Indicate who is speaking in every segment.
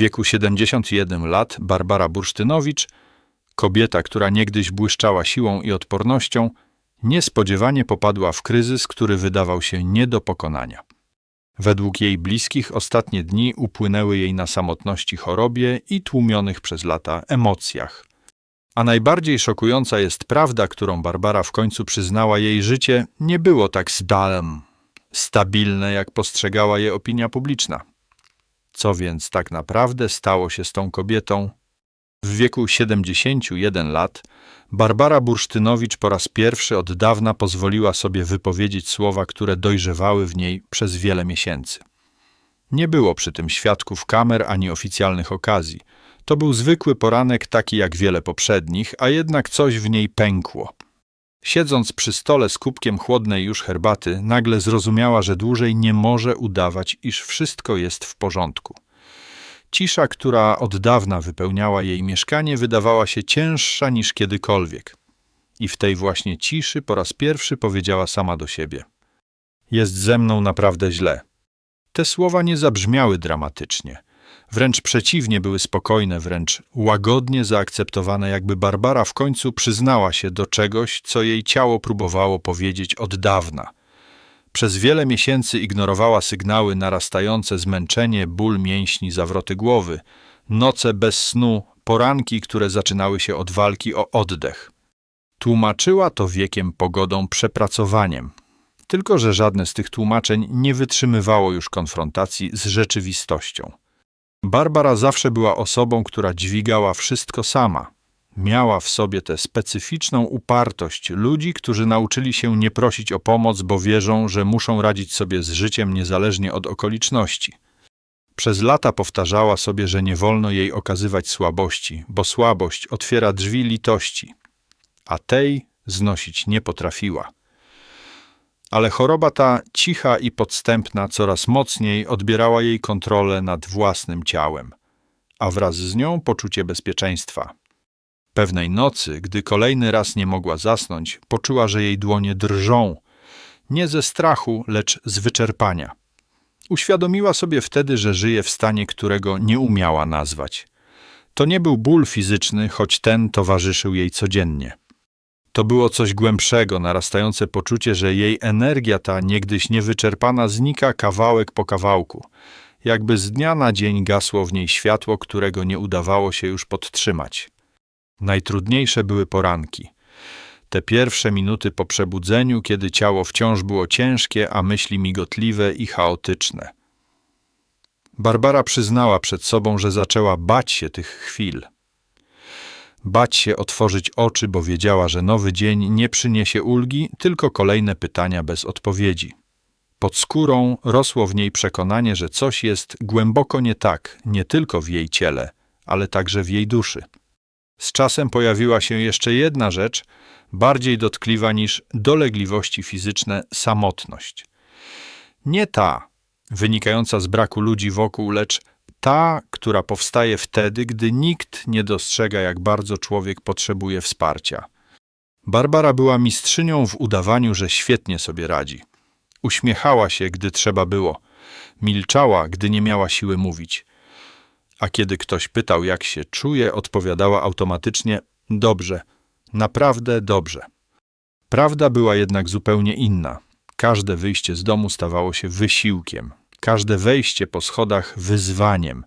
Speaker 1: wieku 71 lat Barbara Bursztynowicz, kobieta, która niegdyś błyszczała siłą i odpornością, niespodziewanie popadła w kryzys, który wydawał się nie do pokonania. Według jej bliskich ostatnie dni upłynęły jej na samotności chorobie i tłumionych przez lata emocjach. A najbardziej szokująca jest prawda, którą Barbara w końcu przyznała jej życie, nie było tak zdalem, stabilne, jak postrzegała je opinia publiczna. Co więc tak naprawdę stało się z tą kobietą? W wieku 71 lat Barbara Bursztynowicz po raz pierwszy od dawna pozwoliła sobie wypowiedzieć słowa, które dojrzewały w niej przez wiele miesięcy. Nie było przy tym świadków kamer ani oficjalnych okazji. To był zwykły poranek, taki jak wiele poprzednich, a jednak coś w niej pękło. Siedząc przy stole z kubkiem chłodnej już herbaty, nagle zrozumiała, że dłużej nie może udawać, iż wszystko jest w porządku. Cisza, która od dawna wypełniała jej mieszkanie, wydawała się cięższa niż kiedykolwiek. I w tej właśnie ciszy po raz pierwszy powiedziała sama do siebie: Jest ze mną naprawdę źle. Te słowa nie zabrzmiały dramatycznie. Wręcz przeciwnie, były spokojne, wręcz łagodnie zaakceptowane, jakby Barbara w końcu przyznała się do czegoś, co jej ciało próbowało powiedzieć od dawna. Przez wiele miesięcy ignorowała sygnały narastające zmęczenie, ból mięśni, zawroty głowy, noce bez snu, poranki, które zaczynały się od walki o oddech. Tłumaczyła to wiekiem, pogodą, przepracowaniem. Tylko, że żadne z tych tłumaczeń nie wytrzymywało już konfrontacji z rzeczywistością. Barbara zawsze była osobą, która dźwigała wszystko sama. Miała w sobie tę specyficzną upartość ludzi, którzy nauczyli się nie prosić o pomoc, bo wierzą, że muszą radzić sobie z życiem niezależnie od okoliczności. Przez lata powtarzała sobie, że nie wolno jej okazywać słabości, bo słabość otwiera drzwi litości, a tej znosić nie potrafiła. Ale choroba ta, cicha i podstępna, coraz mocniej odbierała jej kontrolę nad własnym ciałem, a wraz z nią poczucie bezpieczeństwa. Pewnej nocy, gdy kolejny raz nie mogła zasnąć, poczuła, że jej dłonie drżą, nie ze strachu, lecz z wyczerpania. Uświadomiła sobie wtedy, że żyje w stanie, którego nie umiała nazwać. To nie był ból fizyczny, choć ten towarzyszył jej codziennie. To było coś głębszego, narastające poczucie, że jej energia ta niegdyś niewyczerpana znika kawałek po kawałku, jakby z dnia na dzień gasło w niej światło, którego nie udawało się już podtrzymać. Najtrudniejsze były poranki. Te pierwsze minuty po przebudzeniu, kiedy ciało wciąż było ciężkie, a myśli migotliwe i chaotyczne. Barbara przyznała przed sobą, że zaczęła bać się tych chwil. Bać się otworzyć oczy, bo wiedziała, że nowy dzień nie przyniesie ulgi, tylko kolejne pytania bez odpowiedzi. Pod skórą rosło w niej przekonanie, że coś jest głęboko nie tak, nie tylko w jej ciele, ale także w jej duszy. Z czasem pojawiła się jeszcze jedna rzecz, bardziej dotkliwa niż dolegliwości fizyczne samotność. Nie ta, wynikająca z braku ludzi wokół, lecz ta, która powstaje wtedy, gdy nikt nie dostrzega, jak bardzo człowiek potrzebuje wsparcia. Barbara była mistrzynią w udawaniu, że świetnie sobie radzi. Uśmiechała się, gdy trzeba było. Milczała, gdy nie miała siły mówić a kiedy ktoś pytał, jak się czuje, odpowiadała automatycznie: Dobrze, naprawdę dobrze. Prawda była jednak zupełnie inna. Każde wyjście z domu stawało się wysiłkiem, każde wejście po schodach wyzwaniem.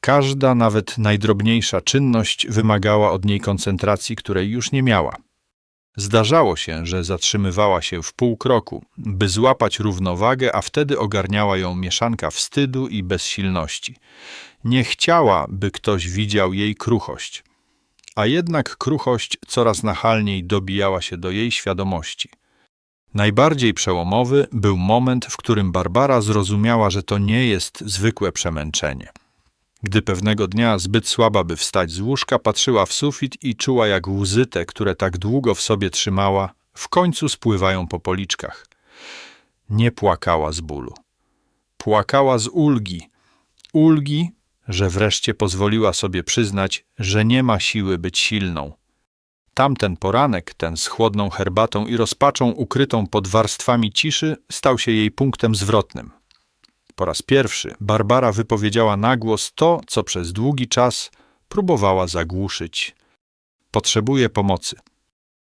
Speaker 1: Każda, nawet najdrobniejsza czynność wymagała od niej koncentracji, której już nie miała. Zdarzało się, że zatrzymywała się w pół kroku, by złapać równowagę, a wtedy ogarniała ją mieszanka wstydu i bezsilności. Nie chciała, by ktoś widział jej kruchość. A jednak kruchość coraz nachalniej dobijała się do jej świadomości. Najbardziej przełomowy był moment, w którym Barbara zrozumiała, że to nie jest zwykłe przemęczenie. Gdy pewnego dnia, zbyt słaba by wstać z łóżka, patrzyła w sufit i czuła, jak łzy te, które tak długo w sobie trzymała, w końcu spływają po policzkach. Nie płakała z bólu. Płakała z ulgi. Ulgi, że wreszcie pozwoliła sobie przyznać, że nie ma siły być silną. Tamten poranek, ten z chłodną herbatą i rozpaczą ukrytą pod warstwami ciszy, stał się jej punktem zwrotnym. Po raz pierwszy Barbara wypowiedziała na głos to, co przez długi czas próbowała zagłuszyć. Potrzebuję pomocy.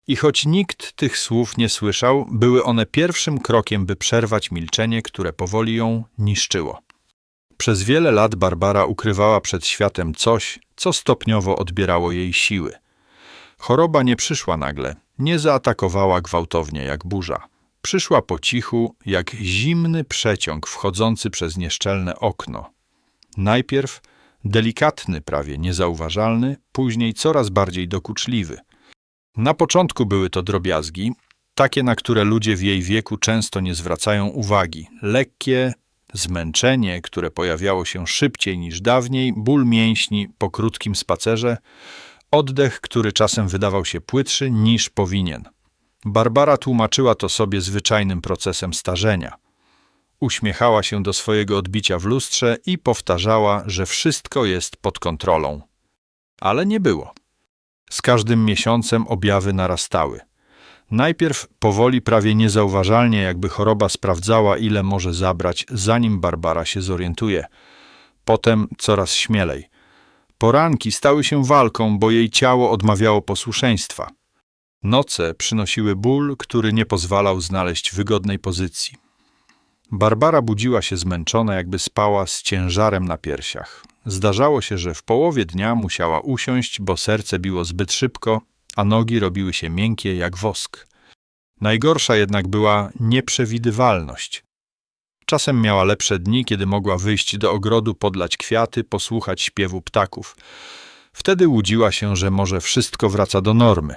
Speaker 1: I choć nikt tych słów nie słyszał, były one pierwszym krokiem, by przerwać milczenie, które powoli ją niszczyło. Przez wiele lat Barbara ukrywała przed światem coś, co stopniowo odbierało jej siły. Choroba nie przyszła nagle, nie zaatakowała gwałtownie jak burza. Przyszła po cichu, jak zimny przeciąg wchodzący przez nieszczelne okno. Najpierw delikatny, prawie niezauważalny, później coraz bardziej dokuczliwy. Na początku były to drobiazgi, takie, na które ludzie w jej wieku często nie zwracają uwagi. Lekkie zmęczenie, które pojawiało się szybciej niż dawniej, ból mięśni po krótkim spacerze, oddech, który czasem wydawał się płytszy niż powinien. Barbara tłumaczyła to sobie zwyczajnym procesem starzenia. Uśmiechała się do swojego odbicia w lustrze i powtarzała, że wszystko jest pod kontrolą. Ale nie było. Z każdym miesiącem objawy narastały. Najpierw powoli, prawie niezauważalnie, jakby choroba sprawdzała, ile może zabrać, zanim Barbara się zorientuje. Potem coraz śmielej. Poranki stały się walką, bo jej ciało odmawiało posłuszeństwa. Noce przynosiły ból, który nie pozwalał znaleźć wygodnej pozycji. Barbara budziła się zmęczona, jakby spała z ciężarem na piersiach. Zdarzało się, że w połowie dnia musiała usiąść, bo serce biło zbyt szybko, a nogi robiły się miękkie jak wosk. Najgorsza jednak była nieprzewidywalność. Czasem miała lepsze dni, kiedy mogła wyjść do ogrodu, podlać kwiaty, posłuchać śpiewu ptaków. Wtedy łudziła się, że może wszystko wraca do normy.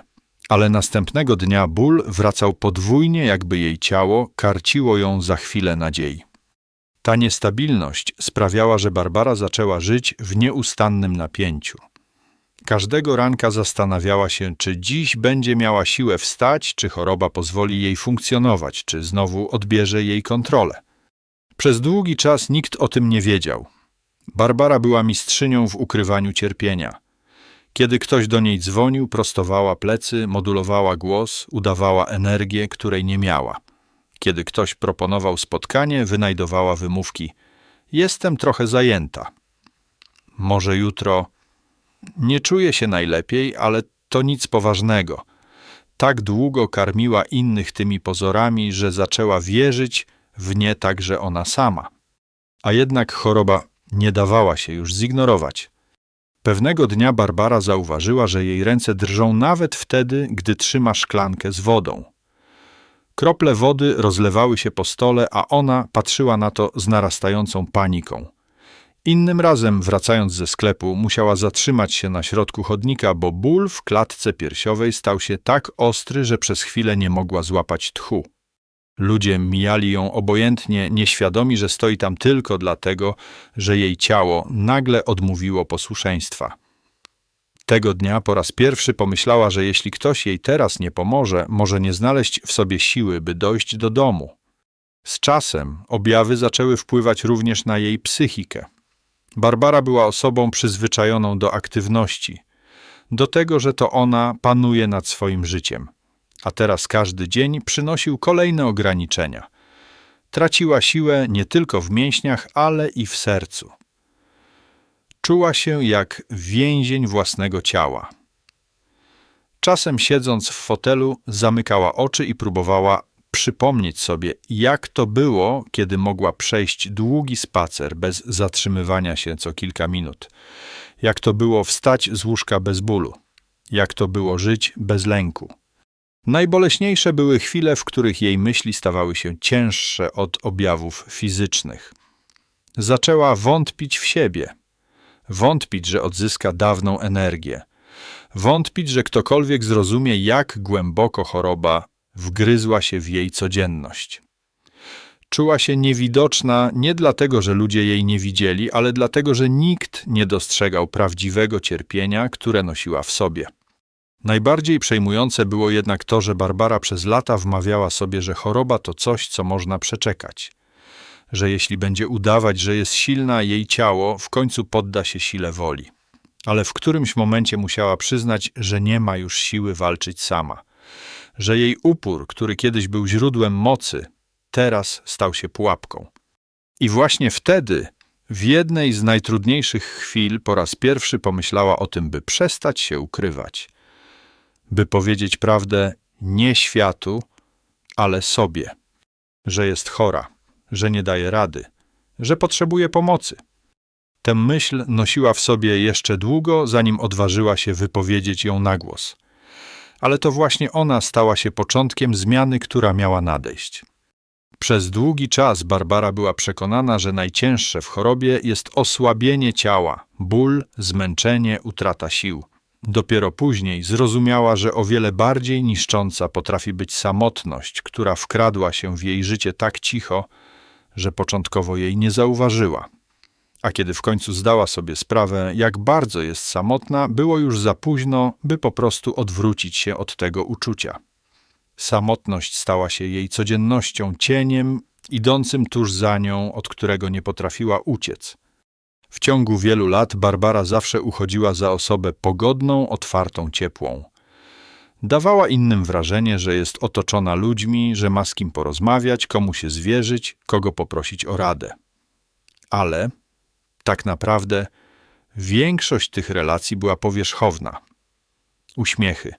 Speaker 1: Ale następnego dnia ból wracał podwójnie, jakby jej ciało karciło ją za chwilę nadziei. Ta niestabilność sprawiała, że Barbara zaczęła żyć w nieustannym napięciu. Każdego ranka zastanawiała się, czy dziś będzie miała siłę wstać, czy choroba pozwoli jej funkcjonować, czy znowu odbierze jej kontrolę. Przez długi czas nikt o tym nie wiedział. Barbara była mistrzynią w ukrywaniu cierpienia. Kiedy ktoś do niej dzwonił, prostowała plecy, modulowała głos, udawała energię, której nie miała. Kiedy ktoś proponował spotkanie, wynajdowała wymówki: Jestem trochę zajęta. Może jutro. Nie czuję się najlepiej, ale to nic poważnego. Tak długo karmiła innych tymi pozorami, że zaczęła wierzyć w nie także ona sama. A jednak choroba nie dawała się już zignorować. Pewnego dnia Barbara zauważyła, że jej ręce drżą nawet wtedy, gdy trzyma szklankę z wodą. Krople wody rozlewały się po stole, a ona patrzyła na to z narastającą paniką. Innym razem, wracając ze sklepu, musiała zatrzymać się na środku chodnika, bo ból w klatce piersiowej stał się tak ostry, że przez chwilę nie mogła złapać tchu. Ludzie mijali ją obojętnie, nieświadomi, że stoi tam tylko dlatego, że jej ciało nagle odmówiło posłuszeństwa. Tego dnia po raz pierwszy pomyślała, że jeśli ktoś jej teraz nie pomoże, może nie znaleźć w sobie siły, by dojść do domu. Z czasem objawy zaczęły wpływać również na jej psychikę. Barbara była osobą przyzwyczajoną do aktywności, do tego, że to ona panuje nad swoim życiem. A teraz każdy dzień przynosił kolejne ograniczenia. Traciła siłę nie tylko w mięśniach, ale i w sercu. Czuła się jak więzień własnego ciała. Czasem siedząc w fotelu, zamykała oczy i próbowała przypomnieć sobie, jak to było, kiedy mogła przejść długi spacer bez zatrzymywania się co kilka minut. Jak to było wstać z łóżka bez bólu. Jak to było żyć bez lęku. Najboleśniejsze były chwile, w których jej myśli stawały się cięższe od objawów fizycznych. Zaczęła wątpić w siebie, wątpić, że odzyska dawną energię, wątpić, że ktokolwiek zrozumie, jak głęboko choroba wgryzła się w jej codzienność. Czuła się niewidoczna nie dlatego, że ludzie jej nie widzieli, ale dlatego, że nikt nie dostrzegał prawdziwego cierpienia, które nosiła w sobie. Najbardziej przejmujące było jednak to, że Barbara przez lata wmawiała sobie, że choroba to coś, co można przeczekać. Że jeśli będzie udawać, że jest silna, jej ciało w końcu podda się sile woli. Ale w którymś momencie musiała przyznać, że nie ma już siły walczyć sama. Że jej upór, który kiedyś był źródłem mocy, teraz stał się pułapką. I właśnie wtedy, w jednej z najtrudniejszych chwil, po raz pierwszy pomyślała o tym, by przestać się ukrywać, by powiedzieć prawdę nie światu, ale sobie, że jest chora, że nie daje rady, że potrzebuje pomocy. Tę myśl nosiła w sobie jeszcze długo, zanim odważyła się wypowiedzieć ją na głos. Ale to właśnie ona stała się początkiem zmiany, która miała nadejść. Przez długi czas Barbara była przekonana, że najcięższe w chorobie jest osłabienie ciała, ból, zmęczenie, utrata sił. Dopiero później zrozumiała, że o wiele bardziej niszcząca potrafi być samotność, która wkradła się w jej życie tak cicho, że początkowo jej nie zauważyła. A kiedy w końcu zdała sobie sprawę, jak bardzo jest samotna, było już za późno, by po prostu odwrócić się od tego uczucia. Samotność stała się jej codziennością, cieniem idącym tuż za nią, od którego nie potrafiła uciec. W ciągu wielu lat Barbara zawsze uchodziła za osobę pogodną, otwartą, ciepłą. Dawała innym wrażenie, że jest otoczona ludźmi, że ma z kim porozmawiać, komu się zwierzyć, kogo poprosić o radę. Ale tak naprawdę większość tych relacji była powierzchowna. Uśmiechy,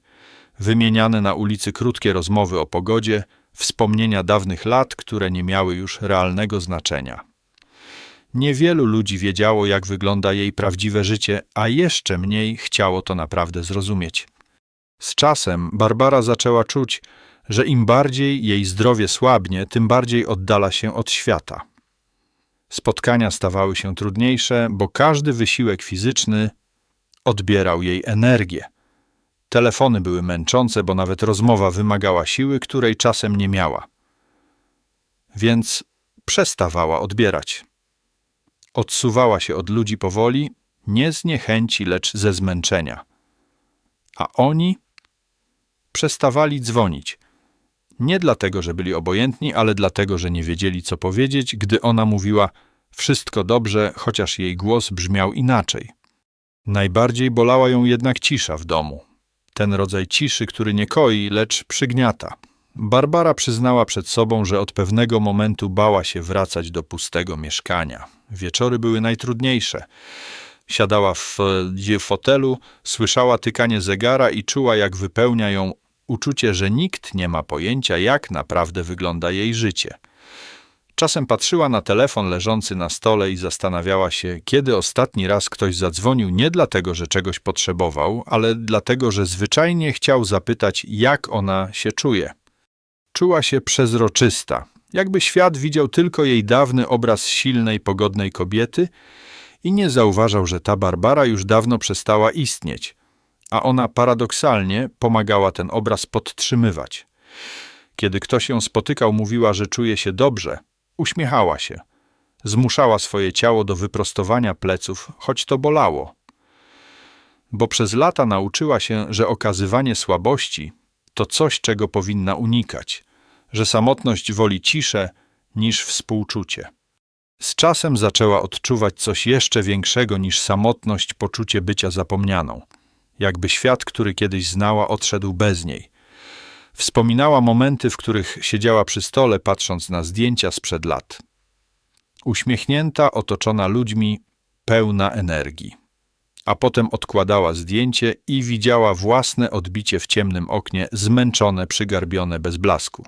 Speaker 1: wymieniane na ulicy krótkie rozmowy o pogodzie, wspomnienia dawnych lat, które nie miały już realnego znaczenia. Niewielu ludzi wiedziało, jak wygląda jej prawdziwe życie, a jeszcze mniej chciało to naprawdę zrozumieć. Z czasem Barbara zaczęła czuć, że im bardziej jej zdrowie słabnie, tym bardziej oddala się od świata. Spotkania stawały się trudniejsze, bo każdy wysiłek fizyczny odbierał jej energię. Telefony były męczące, bo nawet rozmowa wymagała siły, której czasem nie miała. Więc przestawała odbierać. Odsuwała się od ludzi powoli, nie z niechęci, lecz ze zmęczenia. A oni przestawali dzwonić. Nie dlatego, że byli obojętni, ale dlatego, że nie wiedzieli, co powiedzieć, gdy ona mówiła wszystko dobrze, chociaż jej głos brzmiał inaczej. Najbardziej bolała ją jednak cisza w domu. Ten rodzaj ciszy, który nie koi, lecz przygniata. Barbara przyznała przed sobą, że od pewnego momentu bała się wracać do pustego mieszkania. Wieczory były najtrudniejsze. Siadała w fotelu, słyszała tykanie zegara i czuła, jak wypełnia ją uczucie, że nikt nie ma pojęcia, jak naprawdę wygląda jej życie. Czasem patrzyła na telefon leżący na stole i zastanawiała się, kiedy ostatni raz ktoś zadzwonił nie dlatego, że czegoś potrzebował, ale dlatego, że zwyczajnie chciał zapytać, jak ona się czuje. Czuła się przezroczysta, jakby świat widział tylko jej dawny obraz silnej, pogodnej kobiety i nie zauważał, że ta Barbara już dawno przestała istnieć, a ona paradoksalnie pomagała ten obraz podtrzymywać. Kiedy ktoś ją spotykał, mówiła, że czuje się dobrze, uśmiechała się. Zmuszała swoje ciało do wyprostowania pleców, choć to bolało. Bo przez lata nauczyła się, że okazywanie słabości to coś, czego powinna unikać, że samotność woli ciszę niż współczucie. Z czasem zaczęła odczuwać coś jeszcze większego niż samotność, poczucie bycia zapomnianą. Jakby świat, który kiedyś znała, odszedł bez niej. Wspominała momenty, w których siedziała przy stole, patrząc na zdjęcia sprzed lat. Uśmiechnięta, otoczona ludźmi, pełna energii. A potem odkładała zdjęcie i widziała własne odbicie w ciemnym oknie, zmęczone, przygarbione bez blasku.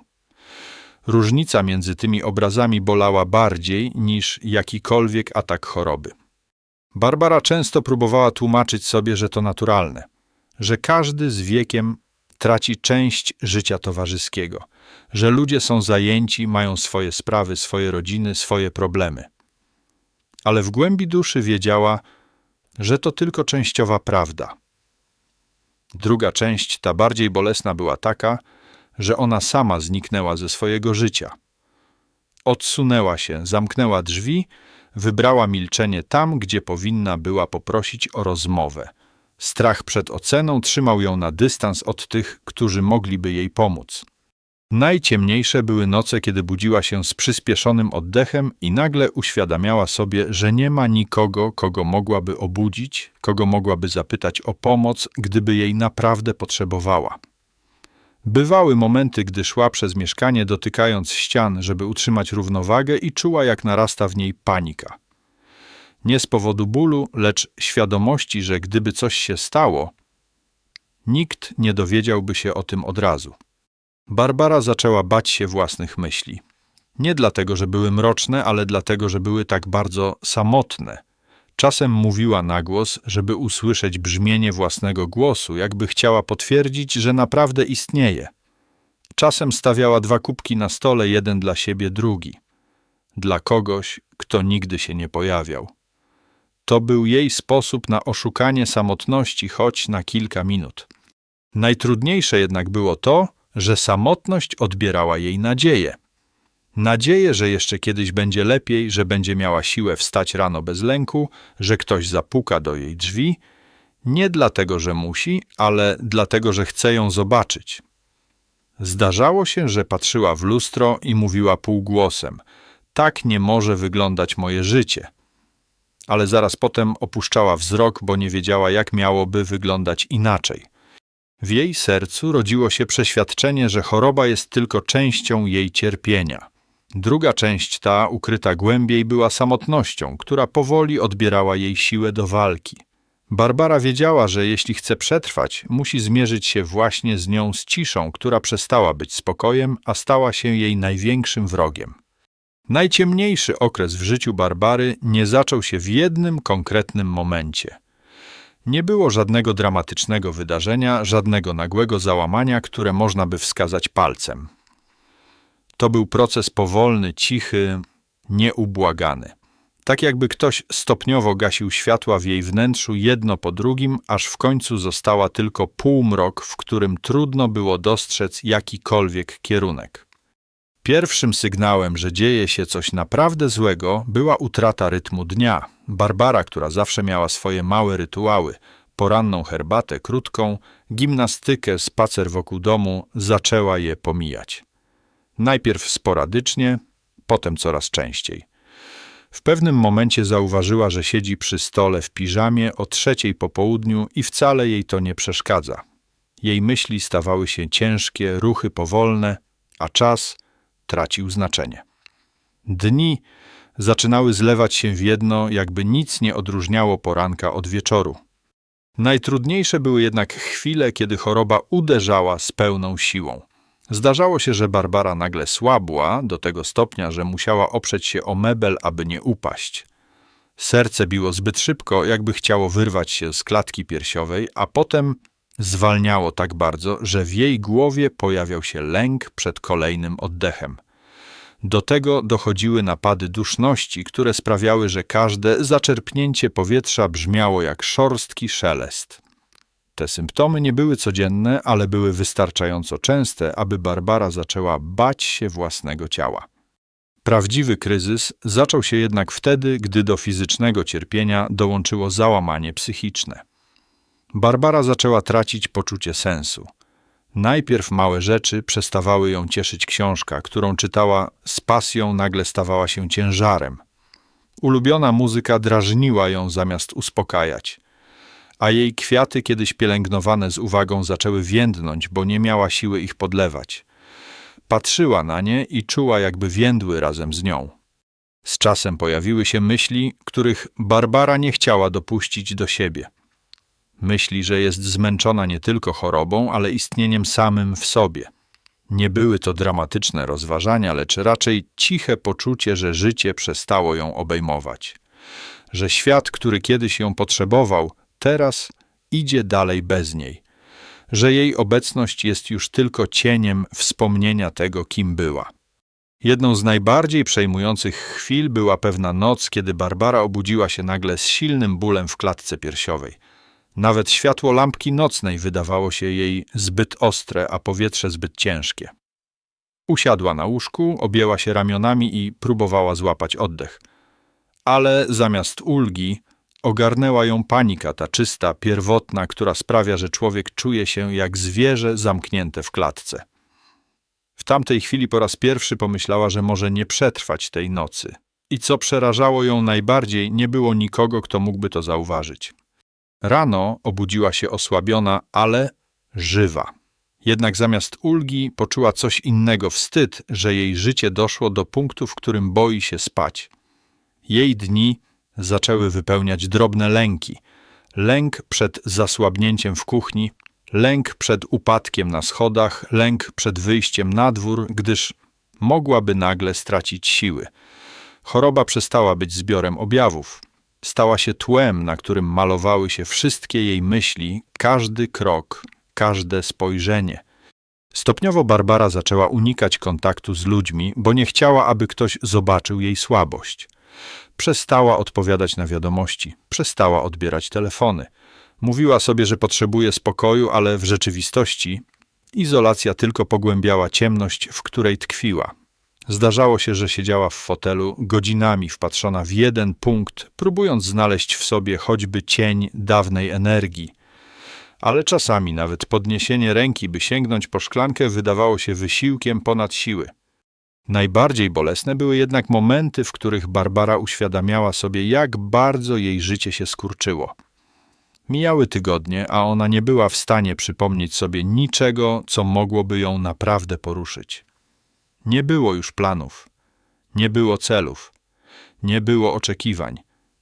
Speaker 1: Różnica między tymi obrazami bolała bardziej niż jakikolwiek atak choroby. Barbara często próbowała tłumaczyć sobie, że to naturalne, że każdy z wiekiem traci część życia towarzyskiego, że ludzie są zajęci, mają swoje sprawy, swoje rodziny, swoje problemy. Ale w głębi duszy wiedziała, że to tylko częściowa prawda. Druga część, ta bardziej bolesna, była taka, że ona sama zniknęła ze swojego życia. Odsunęła się, zamknęła drzwi, wybrała milczenie tam, gdzie powinna była poprosić o rozmowę. Strach przed oceną trzymał ją na dystans od tych, którzy mogliby jej pomóc. Najciemniejsze były noce, kiedy budziła się z przyspieszonym oddechem i nagle uświadamiała sobie, że nie ma nikogo, kogo mogłaby obudzić, kogo mogłaby zapytać o pomoc, gdyby jej naprawdę potrzebowała. Bywały momenty, gdy szła przez mieszkanie, dotykając ścian, żeby utrzymać równowagę i czuła, jak narasta w niej panika. Nie z powodu bólu, lecz świadomości, że gdyby coś się stało, nikt nie dowiedziałby się o tym od razu. Barbara zaczęła bać się własnych myśli. Nie dlatego, że były mroczne, ale dlatego, że były tak bardzo samotne. Czasem mówiła na głos, żeby usłyszeć brzmienie własnego głosu, jakby chciała potwierdzić, że naprawdę istnieje. Czasem stawiała dwa kubki na stole, jeden dla siebie, drugi. Dla kogoś, kto nigdy się nie pojawiał. To był jej sposób na oszukanie samotności, choć na kilka minut. Najtrudniejsze jednak było to, że samotność odbierała jej nadzieję. Nadzieję, że jeszcze kiedyś będzie lepiej, że będzie miała siłę wstać rano bez lęku, że ktoś zapuka do jej drzwi, nie dlatego, że musi, ale dlatego, że chce ją zobaczyć. Zdarzało się, że patrzyła w lustro i mówiła półgłosem: Tak nie może wyglądać moje życie. Ale zaraz potem opuszczała wzrok, bo nie wiedziała, jak miałoby wyglądać inaczej. W jej sercu rodziło się przeświadczenie, że choroba jest tylko częścią jej cierpienia. Druga część ta, ukryta głębiej, była samotnością, która powoli odbierała jej siłę do walki. Barbara wiedziała, że jeśli chce przetrwać, musi zmierzyć się właśnie z nią z ciszą, która przestała być spokojem, a stała się jej największym wrogiem. Najciemniejszy okres w życiu Barbary nie zaczął się w jednym konkretnym momencie. Nie było żadnego dramatycznego wydarzenia, żadnego nagłego załamania, które można by wskazać palcem. To był proces powolny, cichy, nieubłagany. Tak jakby ktoś stopniowo gasił światła w jej wnętrzu jedno po drugim, aż w końcu została tylko półmrok, w którym trudno było dostrzec jakikolwiek kierunek. Pierwszym sygnałem, że dzieje się coś naprawdę złego, była utrata rytmu dnia. Barbara, która zawsze miała swoje małe rytuały, poranną herbatę krótką, gimnastykę, spacer wokół domu, zaczęła je pomijać. Najpierw sporadycznie, potem coraz częściej. W pewnym momencie zauważyła, że siedzi przy stole w piżamie o trzeciej po południu i wcale jej to nie przeszkadza. Jej myśli stawały się ciężkie, ruchy powolne, a czas tracił znaczenie. Dni zaczynały zlewać się w jedno, jakby nic nie odróżniało poranka od wieczoru. Najtrudniejsze były jednak chwile, kiedy choroba uderzała z pełną siłą. Zdarzało się, że Barbara nagle słabła do tego stopnia, że musiała oprzeć się o mebel, aby nie upaść. Serce biło zbyt szybko, jakby chciało wyrwać się z klatki piersiowej, a potem zwalniało tak bardzo, że w jej głowie pojawiał się lęk przed kolejnym oddechem. Do tego dochodziły napady duszności, które sprawiały, że każde zaczerpnięcie powietrza brzmiało jak szorstki szelest. Te symptomy nie były codzienne, ale były wystarczająco częste, aby Barbara zaczęła bać się własnego ciała. Prawdziwy kryzys zaczął się jednak wtedy, gdy do fizycznego cierpienia dołączyło załamanie psychiczne. Barbara zaczęła tracić poczucie sensu. Najpierw małe rzeczy przestawały ją cieszyć książka, którą czytała z pasją, nagle stawała się ciężarem. Ulubiona muzyka drażniła ją zamiast uspokajać a jej kwiaty kiedyś pielęgnowane z uwagą zaczęły więdnąć, bo nie miała siły ich podlewać. Patrzyła na nie i czuła, jakby więdły razem z nią. Z czasem pojawiły się myśli, których Barbara nie chciała dopuścić do siebie. Myśli, że jest zmęczona nie tylko chorobą, ale istnieniem samym w sobie. Nie były to dramatyczne rozważania, lecz raczej ciche poczucie, że życie przestało ją obejmować. Że świat, który kiedyś ją potrzebował, teraz idzie dalej bez niej, że jej obecność jest już tylko cieniem wspomnienia tego, kim była. Jedną z najbardziej przejmujących chwil była pewna noc, kiedy Barbara obudziła się nagle z silnym bólem w klatce piersiowej. Nawet światło lampki nocnej wydawało się jej zbyt ostre, a powietrze zbyt ciężkie. Usiadła na łóżku, objęła się ramionami i próbowała złapać oddech. Ale zamiast ulgi Ogarnęła ją panika, ta czysta, pierwotna, która sprawia, że człowiek czuje się jak zwierzę zamknięte w klatce. W tamtej chwili po raz pierwszy pomyślała, że może nie przetrwać tej nocy. I co przerażało ją najbardziej, nie było nikogo, kto mógłby to zauważyć. Rano obudziła się osłabiona, ale żywa. Jednak zamiast ulgi poczuła coś innego wstyd, że jej życie doszło do punktu, w którym boi się spać. Jej dni zaczęły wypełniać drobne lęki. Lęk przed zasłabnięciem w kuchni, lęk przed upadkiem na schodach, lęk przed wyjściem na dwór, gdyż mogłaby nagle stracić siły. Choroba przestała być zbiorem objawów. Stała się tłem, na którym malowały się wszystkie jej myśli, każdy krok, każde spojrzenie. Stopniowo Barbara zaczęła unikać kontaktu z ludźmi, bo nie chciała, aby ktoś zobaczył jej słabość. Przestała odpowiadać na wiadomości, przestała odbierać telefony. Mówiła sobie, że potrzebuje spokoju, ale w rzeczywistości izolacja tylko pogłębiała ciemność, w której tkwiła. Zdarzało się, że siedziała w fotelu godzinami wpatrzona w jeden punkt, próbując znaleźć w sobie choćby cień dawnej energii. Ale czasami nawet podniesienie ręki, by sięgnąć po szklankę, wydawało się wysiłkiem ponad siły. Najbardziej bolesne były jednak momenty, w których Barbara uświadamiała sobie, jak bardzo jej życie się skurczyło. Mijały tygodnie, a ona nie była w stanie przypomnieć sobie niczego, co mogłoby ją naprawdę poruszyć. Nie było już planów, nie było celów, nie było oczekiwań.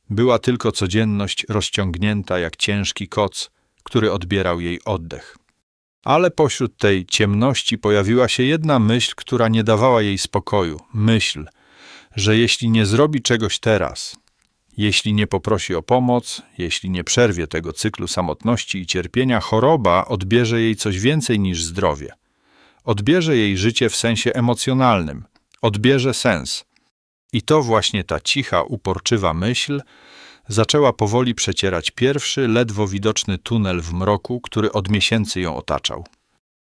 Speaker 1: Była tylko codzienność rozciągnięta jak ciężki koc, który odbierał jej oddech. Ale pośród tej ciemności pojawiła się jedna myśl, która nie dawała jej spokoju. Myśl, że jeśli nie zrobi czegoś teraz, jeśli nie poprosi o pomoc, jeśli nie przerwie tego cyklu samotności i cierpienia, choroba odbierze jej coś więcej niż zdrowie. Odbierze jej życie w sensie emocjonalnym, odbierze sens. I to właśnie ta cicha, uporczywa myśl zaczęła powoli przecierać pierwszy, ledwo widoczny tunel w mroku, który od miesięcy ją otaczał.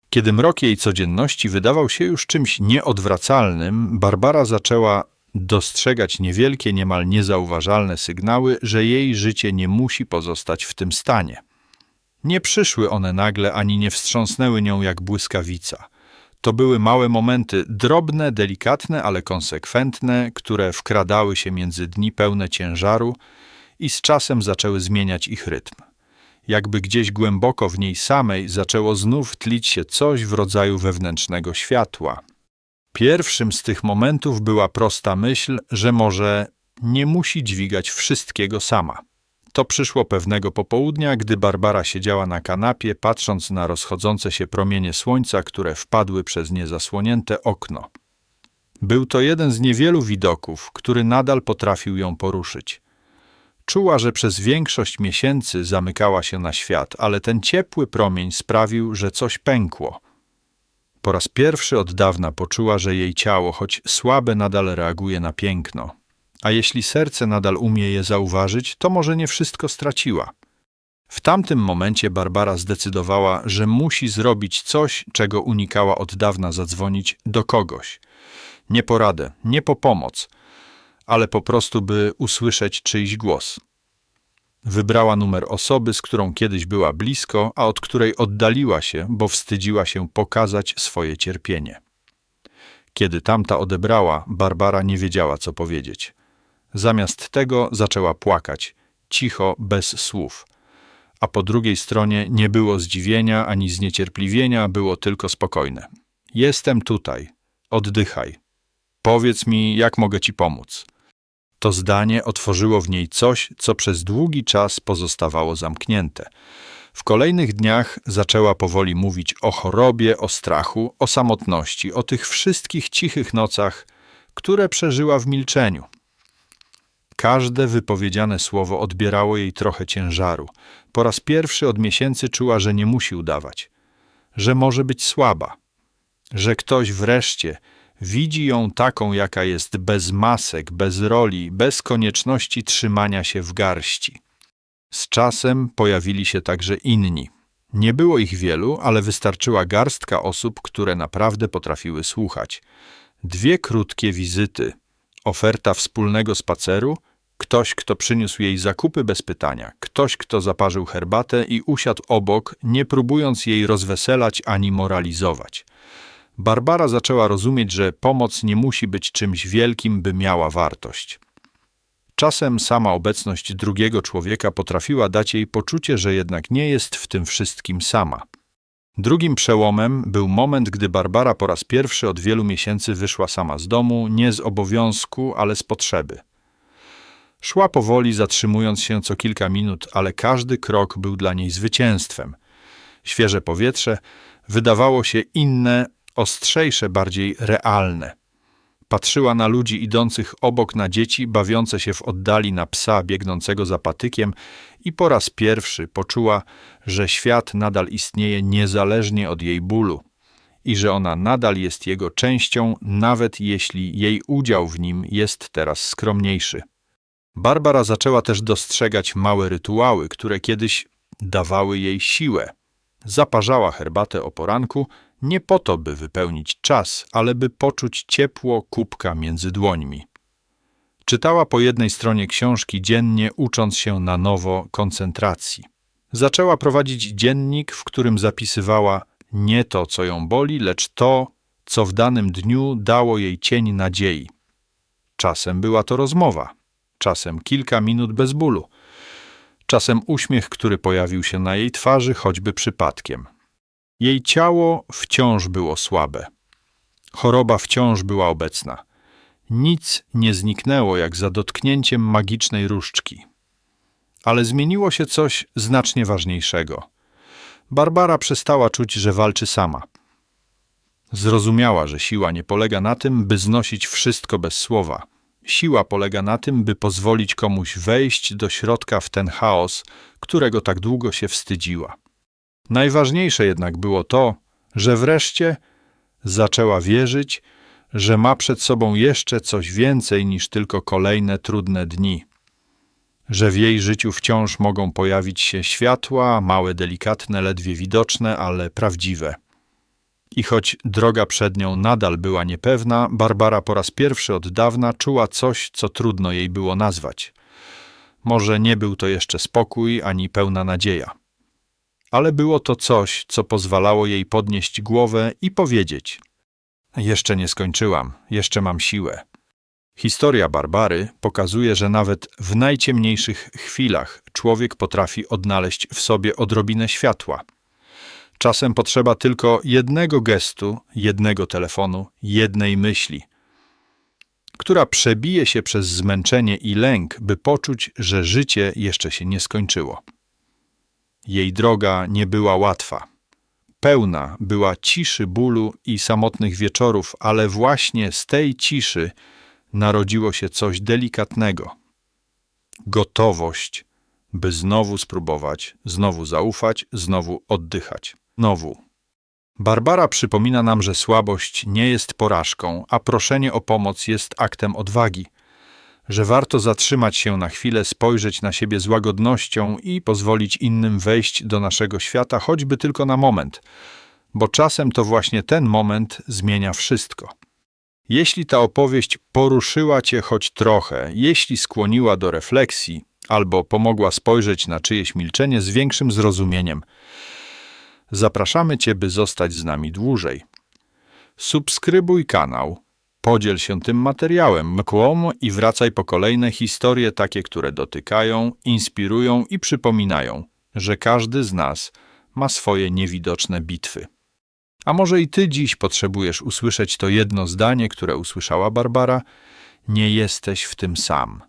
Speaker 1: Kiedy mrok jej codzienności wydawał się już czymś nieodwracalnym, Barbara zaczęła dostrzegać niewielkie, niemal niezauważalne sygnały, że jej życie nie musi pozostać w tym stanie. Nie przyszły one nagle ani nie wstrząsnęły nią jak błyskawica. To były małe momenty, drobne, delikatne, ale konsekwentne, które wkradały się między dni pełne ciężaru i z czasem zaczęły zmieniać ich rytm. Jakby gdzieś głęboko w niej samej zaczęło znów tlić się coś w rodzaju wewnętrznego światła. Pierwszym z tych momentów była prosta myśl, że może nie musi dźwigać wszystkiego sama. To przyszło pewnego popołudnia, gdy Barbara siedziała na kanapie, patrząc na rozchodzące się promienie słońca, które wpadły przez niezasłonięte okno. Był to jeden z niewielu widoków, który nadal potrafił ją poruszyć. Czuła, że przez większość miesięcy zamykała się na świat, ale ten ciepły promień sprawił, że coś pękło. Po raz pierwszy od dawna poczuła, że jej ciało, choć słabe, nadal reaguje na piękno. A jeśli serce nadal umie je zauważyć, to może nie wszystko straciła. W tamtym momencie Barbara zdecydowała, że musi zrobić coś, czego unikała od dawna zadzwonić do kogoś. Nie po radę, nie po pomoc, ale po prostu by usłyszeć czyjś głos. Wybrała numer osoby, z którą kiedyś była blisko, a od której oddaliła się, bo wstydziła się pokazać swoje cierpienie. Kiedy tamta odebrała, Barbara nie wiedziała, co powiedzieć. Zamiast tego zaczęła płakać, cicho, bez słów. A po drugiej stronie nie było zdziwienia ani zniecierpliwienia, było tylko spokojne. Jestem tutaj. Oddychaj. Powiedz mi, jak mogę ci pomóc. To zdanie otworzyło w niej coś, co przez długi czas pozostawało zamknięte. W kolejnych dniach zaczęła powoli mówić o chorobie, o strachu, o samotności, o tych wszystkich cichych nocach, które przeżyła w milczeniu. Każde wypowiedziane słowo odbierało jej trochę ciężaru. Po raz pierwszy od miesięcy czuła, że nie musi udawać, że może być słaba, że ktoś wreszcie widzi ją taką, jaka jest, bez masek, bez roli, bez konieczności trzymania się w garści. Z czasem pojawili się także inni. Nie było ich wielu, ale wystarczyła garstka osób, które naprawdę potrafiły słuchać. Dwie krótkie wizyty, oferta wspólnego spaceru, ktoś, kto przyniósł jej zakupy bez pytania, ktoś, kto zaparzył herbatę i usiadł obok, nie próbując jej rozweselać ani moralizować. Barbara zaczęła rozumieć, że pomoc nie musi być czymś wielkim, by miała wartość. Czasem sama obecność drugiego człowieka potrafiła dać jej poczucie, że jednak nie jest w tym wszystkim sama. Drugim przełomem był moment, gdy Barbara po raz pierwszy od wielu miesięcy wyszła sama z domu, nie z obowiązku, ale z potrzeby. Szła powoli, zatrzymując się co kilka minut, ale każdy krok był dla niej zwycięstwem. Świeże powietrze wydawało się inne, ostrzejsze, bardziej realne. Patrzyła na ludzi idących obok, na dzieci bawiące się w oddali, na psa biegnącego za patykiem i po raz pierwszy poczuła, że świat nadal istnieje niezależnie od jej bólu i że ona nadal jest jego częścią, nawet jeśli jej udział w nim jest teraz skromniejszy. Barbara zaczęła też dostrzegać małe rytuały, które kiedyś dawały jej siłę. Zaparzała herbatę o poranku nie po to, by wypełnić czas, ale by poczuć ciepło kubka między dłońmi. Czytała po jednej stronie książki dziennie, ucząc się na nowo koncentracji. Zaczęła prowadzić dziennik, w którym zapisywała nie to, co ją boli, lecz to, co w danym dniu dało jej cień nadziei. Czasem była to rozmowa, czasem kilka minut bez bólu, czasem uśmiech, który pojawił się na jej twarzy choćby przypadkiem. Jej ciało wciąż było słabe. Choroba wciąż była obecna. Nic nie zniknęło jak za dotknięciem magicznej różdżki. Ale zmieniło się coś znacznie ważniejszego. Barbara przestała czuć, że walczy sama. Zrozumiała, że siła nie polega na tym, by znosić wszystko bez słowa. Siła polega na tym, by pozwolić komuś wejść do środka w ten chaos, którego tak długo się wstydziła. Najważniejsze jednak było to, że wreszcie zaczęła wierzyć, że ma przed sobą jeszcze coś więcej niż tylko kolejne trudne dni. Że w jej życiu wciąż mogą pojawić się światła, małe, delikatne, ledwie widoczne, ale prawdziwe. I choć droga przed nią nadal była niepewna, Barbara po raz pierwszy od dawna czuła coś, co trudno jej było nazwać. Może nie był to jeszcze spokój ani pełna nadzieja. Ale było to coś, co pozwalało jej podnieść głowę i powiedzieć: Jeszcze nie skończyłam, jeszcze mam siłę. Historia Barbary pokazuje, że nawet w najciemniejszych chwilach człowiek potrafi odnaleźć w sobie odrobinę światła. Czasem potrzeba tylko jednego gestu, jednego telefonu, jednej myśli, która przebije się przez zmęczenie i lęk, by poczuć, że życie jeszcze się nie skończyło. Jej droga nie była łatwa. Pełna była ciszy bólu i samotnych wieczorów, ale właśnie z tej ciszy narodziło się coś delikatnego. Gotowość, by znowu spróbować, znowu zaufać, znowu oddychać. Znowu. Barbara przypomina nam, że słabość nie jest porażką, a proszenie o pomoc jest aktem odwagi – że warto zatrzymać się na chwilę, spojrzeć na siebie z łagodnością i pozwolić innym wejść do naszego świata, choćby tylko na moment, bo czasem to właśnie ten moment zmienia wszystko. Jeśli ta opowieść poruszyła Cię choć trochę, jeśli skłoniła do refleksji albo pomogła spojrzeć na czyjeś milczenie z większym zrozumieniem, zapraszamy Cię, by zostać z nami dłużej. Subskrybuj kanał Podziel się tym materiałem, mkłom i wracaj po kolejne historie takie, które dotykają, inspirują i przypominają, że każdy z nas ma swoje niewidoczne bitwy. A może i ty dziś potrzebujesz usłyszeć to jedno zdanie, które usłyszała Barbara? Nie jesteś w tym sam.